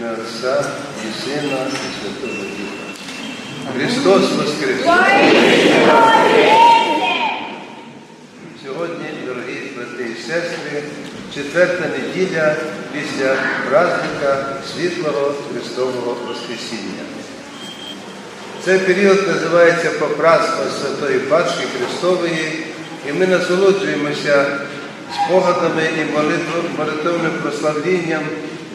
ім'я Отця і Сина і Святого Духа. Христос Воскрес! Сьогодні, дорогі брати і сестри, четверта неділя після праздника світлого Христового Воскресіння. Цей період називається Попраздство Святої Пасхи Христової, і ми насолоджуємося спогадами і молитовним прославлінням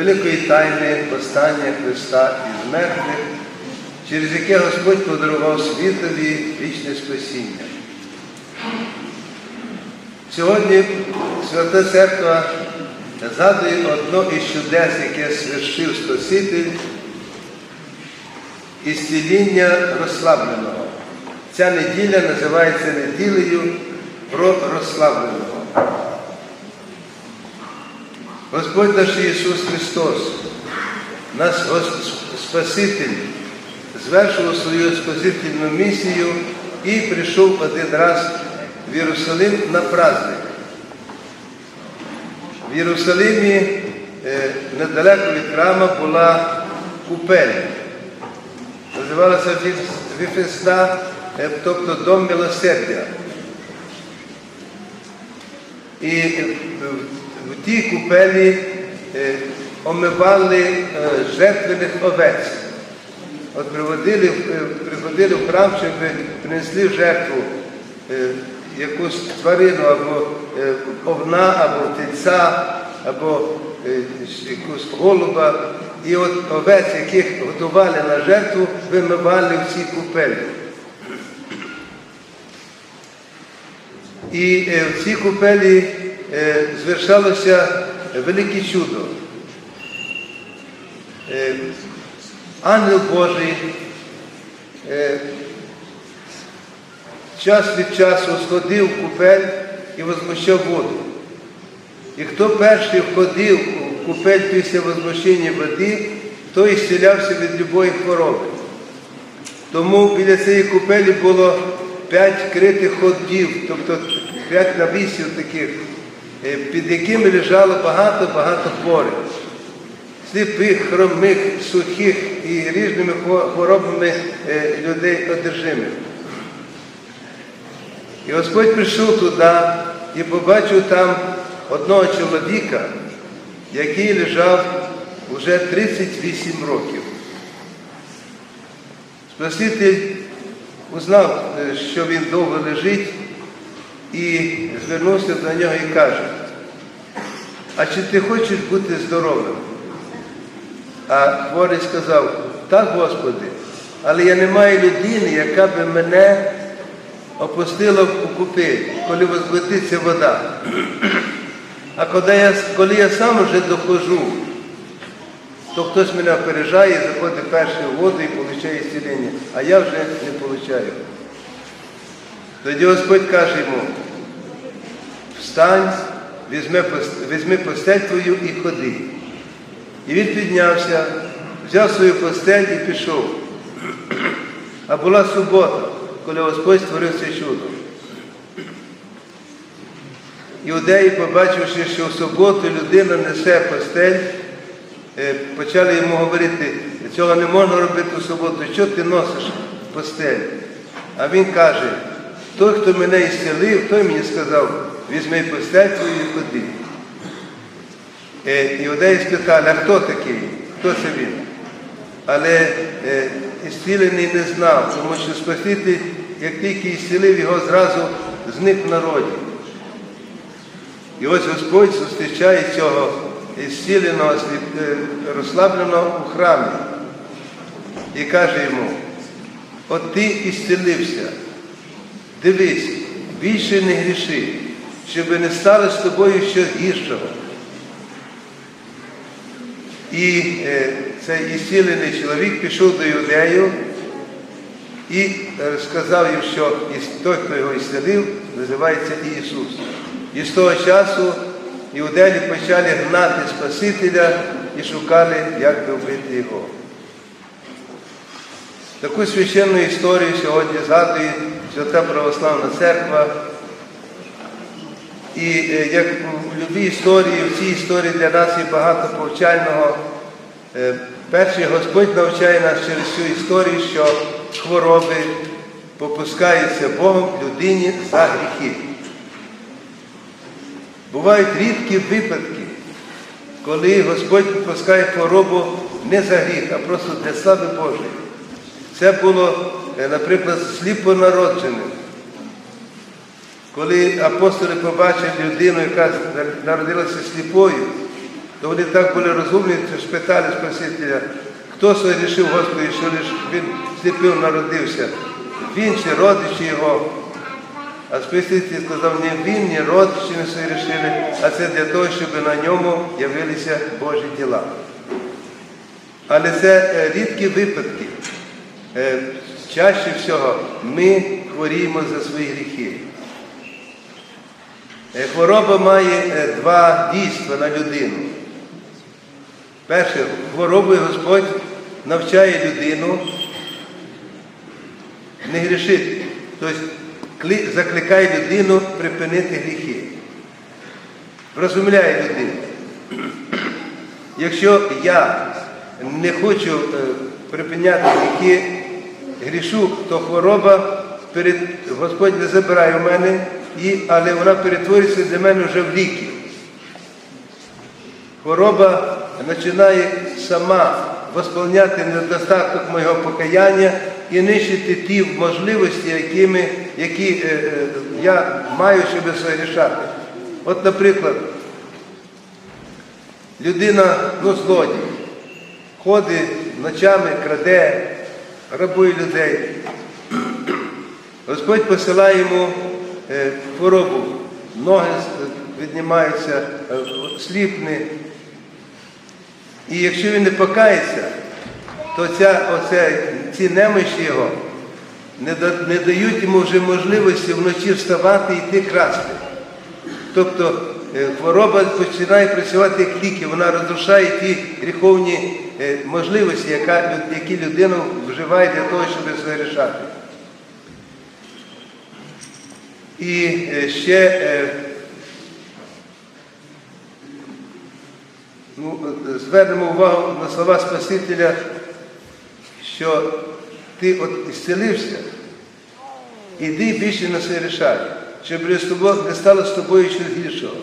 великої тайни постання Христа із мертвих, через яке Господь подарував світові вічне спасіння. Сьогодні Свята Церква згадує одно із чудес, яке свершив Спаситель, ісціління розслабленого. Ця неділя називається неділею про розслабленого. Господь наш Ісус Христос, наш Спаситель, звершував свою спасительну місію і прийшов один раз в Єрусалим на праздник. В Єрусалимі е, недалеко від храма була купель. Називалася Віф- Віфесна, е, тобто Дом милосердя. І е, в- тій купелі омивали жертвених овець. От приводили, приходили в храм, щоб принесли в жертву якусь тварину або овна, або тельця, або якусь голуба. І от овець, яких готували на жертву, вимивали в цій купелі. І в цій купелі звершалося велике чудо. Е, Ангел Божий е, час від часу сходив в купель і возмущав воду. І хто перший входив у купель після возмущення води, той ісцілявся від любої хвороби. Тому біля цієї купелі було п'ять критих ходів, тобто п'ять навісів таких, е, під якими лежало багато-багато хворих. Сліпих, хромих, сухих і різними хворобами е, людей одержимих. І Господь прийшов туди і побачив там одного чоловіка, який лежав вже 38 років. Спаситель узнав, е, що він довго лежить, і звернувся до нього і каже, а чи ти хочеш бути здоровим? А хворий сказав, так, Господи, але я не маю людини, яка би мене опустила в купи, коли возбудиться вода. А коли я, коли я сам вже доходжу, то хтось мене опережає, заходить перший у воду і отримує зцілення, а я вже не отримую. Тоді Господь каже йому, встань, візьми, візьми постель твою і ходи. І він піднявся, взяв свою постель і пішов. А була субота, коли Господь створив це чудо. Іудеї, побачивши, що в суботу людина несе постель, е, почали йому говорити, цього не можна робити у суботу, що ти носиш постель? А він каже, той, хто мене ісцелив, той мені сказав, візьми постель твою і ходи. Іудеї спитали, а хто такий? Хто це він? Але е, ісцілений не знав, тому що Спаситель, як тільки ісцілив його, зразу зник в народі. І ось Господь зустрічає цього ісціленого, е, розслабленого у храмі і каже йому, от ти ісцілився, дивись, більше не гріши, щоб не стало з тобою щось гіршого. І е, цей ісцілений чоловік пішов до юдею і е, сказав їм, що той, хто його ісцелив, називається Ісус. І з того часу іудеї почали гнати Спасителя і шукали, як би вбити його. Таку священну історію сьогодні згадує Свята Православна Церква. І е, як у любій історії, в цій історії для нас є багато повчального. Е, Перший Господь навчає нас через цю історію, що хвороби попускаються Богом людині за гріхи. Бувають рідкі випадки, коли Господь попускає хворобу не за гріх, а просто для слави Божої. Це було, е, наприклад, сліпонародженим. Коли апостоли побачили людину, яка народилася сліпою, то вони так були розумні, що спитали Спасителя, хто согрішив Господи, що він сліпив народився, він чи родичі його. А Спаситель сказав, не він, ні родичі не согрішили, а це для того, щоб на ньому явилися Божі діла. Але це е, рідкі випадки. Е, Чаще всього ми хворіємо за свої гріхи. Е, Хвороба має е, два дійства на людину. Перше, хворобою Господь навчає людину не грішити. Тобто закликає людину припинити гріхи. Розумляє людину. Якщо я не хочу припиняти гріхи, грішу, то хвороба перед Господь не забирає у мене, і, але вона перетворюється для мене вже в ліки. Хвороба починає сама восполняти недостаток моєго покаяння і нищити ті можливості, якими, які е, е, я маю, щоб согрішати. От, наприклад, людина, ну, злодій, ходить ночами, краде, грабує людей. Господь посилає йому е, хворобу, ноги віднімаються, е, сліпне. І якщо він не покається, то ця, оця, ці немощі його не, да- не дають йому вже можливості вночі вставати і йти красти. Тобто е, хвороба починає працювати як ліки, вона розрушає ті гріховні можливості, які людина вживає для того, щоб зарішати. І е, ще е, ну, е, звернемо увагу на слова Спасителя, що ти от ісцелився, іди більше не зарішай, щоб не стало з тобою щось гіршого.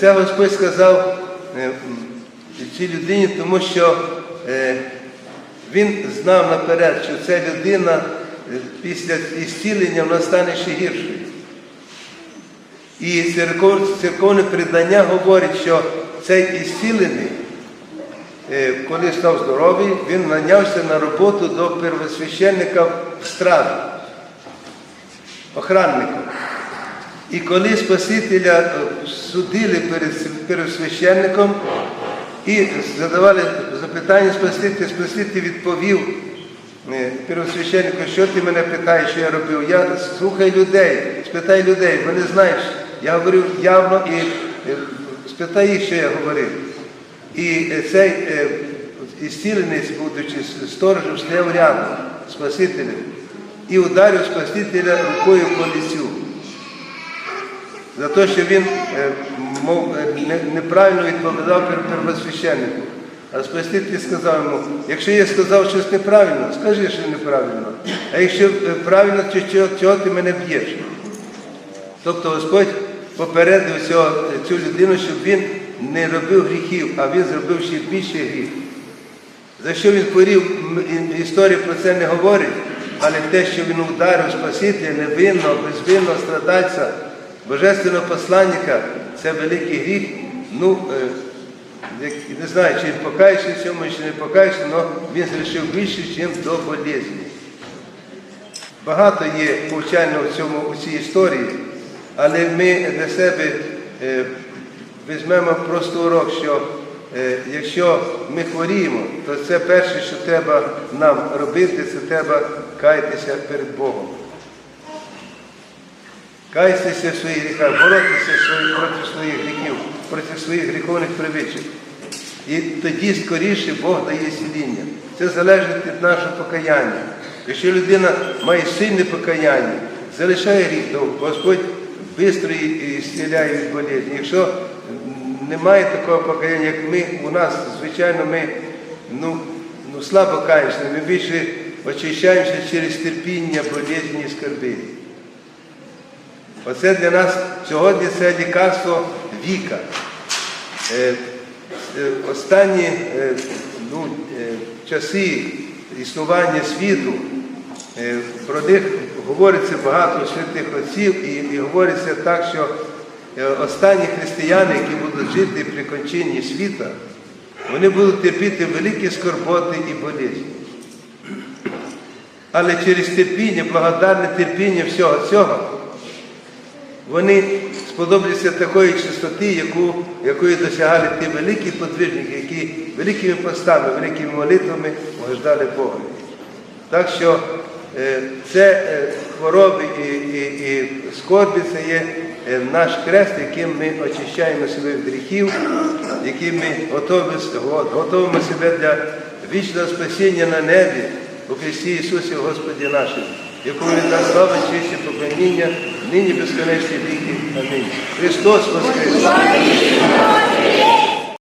Це Господь сказав цій людині, тому що він знав наперед, що ця людина е, після ісцілення вона стане ще гіршою. І церков- церковне предання говорить, що цей ісцілений, е, коли став здоровий, він нанявся на роботу до первосвященника в стражу, охранника. І коли Спасителя е, судили перед первосвященником і задавали запитання Спасителя, Спаситель відповів е, первосвященнику, що ти мене питаєш, що я робив. Я слухай людей, спитай людей, вони знають. Я говорив явно і е, спитай їх, що я говорив. І е, цей е, будучи сторожем, стояв рядом Спасителем і ударив Спасителя рукою по лицю за те, що він е, е, неправильно відповідав первосвященнику. А Спаситель сказав йому, якщо я сказав щось неправильно, скажи, що неправильно. А якщо е, правильно, то чого, ти мене б'єш? Тобто Господь попередив цю людину, щоб він не робив гріхів, а він зробив ще більше гріх. За що він хворів, історія про це не говорить, але те, що він ударив Спасителя невинного, безвинного страдальця, божественного посланника, це великий гріх. Ну, е, як- не знаю, чи він покаявся в цьому, чи не покаявся, але він зрішив більше, ніж до болезні. Багато є повчального в цьому у цій історії, але ми для себе е, візьмемо просто урок, що е, якщо ми хворіємо, то це перше, що треба нам робити, це треба каятися перед Богом. Каятися в своїх гріхах, боротися свої- проти своїх гріхів, проти своїх гріховних привичок. І тоді скоріше Бог дає сіління. Це залежить від нашого покаяння. Якщо людина має сильне покаяння, залишає гріх, то Господь швидко і зціляє від болезні. Якщо немає такого покаяння, як ми. У нас, звичайно, ми ну, ну, слабо каємося, ми більше очищаємося через терпіння, болезні і скарби. Оце для нас сьогодні це лікарство віка. Е, е, Останні е, ну, часи існування світу, про них говориться багато святих отців і, і говориться так, що останні християни, які будуть жити при кончинні світа, вони будуть терпіти великі скорботи і болезні. Але через терпіння, благодарне терпіння всього цього, вони сподобляться такої чистоти, яку, якої досягали ті великі подвижники, які великими постами, великими молитвами угождали Бога. Так що е, це е, хвороби і, і, і скорби це є е, наш крест, яким ми очищаємо себе від гріхів, яким ми готові, готовимо себе для вічного спасіння на небі у Христі Ісусі Господі нашому, якому від нас слава, честь і поклоніння, нині безконечні віки. Амінь. Христос Воскрес!